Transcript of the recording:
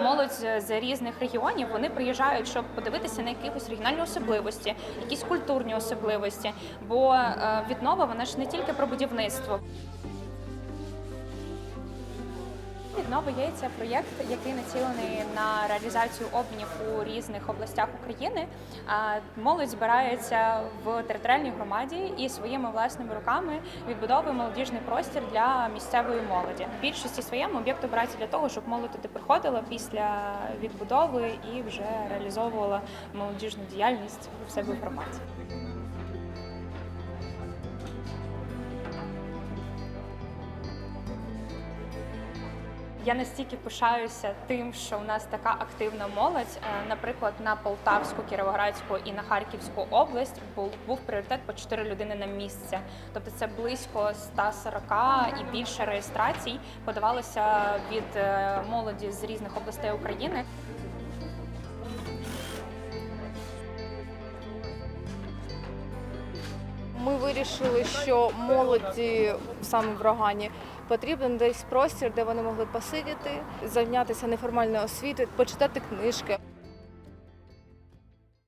Молодь з з різних регіонів вони приїжджають, щоб подивитися на якісь регіональні особливості, якісь культурні особливості. Бо е, віднова вона ж не тільки про будівництво. Є це проєкт, який націлений на реалізацію обмінів у різних областях України. Молодь збирається в територіальній громаді і своїми власними руками відбудовує молодіжний простір для місцевої молоді. В більшості своєму об'єкт обирається для того, щоб молодь туди приходила після відбудови і вже реалізовувала молодіжну діяльність в себе в громаді. Я настільки пишаюся тим, що у нас така активна молодь. Е, Наприклад, на Полтавську, Кіровоградську і на Харківську область був, був пріоритет по 4 людини на місце. Тобто це близько 140 і більше реєстрацій подавалося від е, молоді з різних областей України. Ми вирішили, що молоді саме в Рогані потрібен десь простір, де вони могли посидіти, зайнятися неформальною освітою, почитати книжки.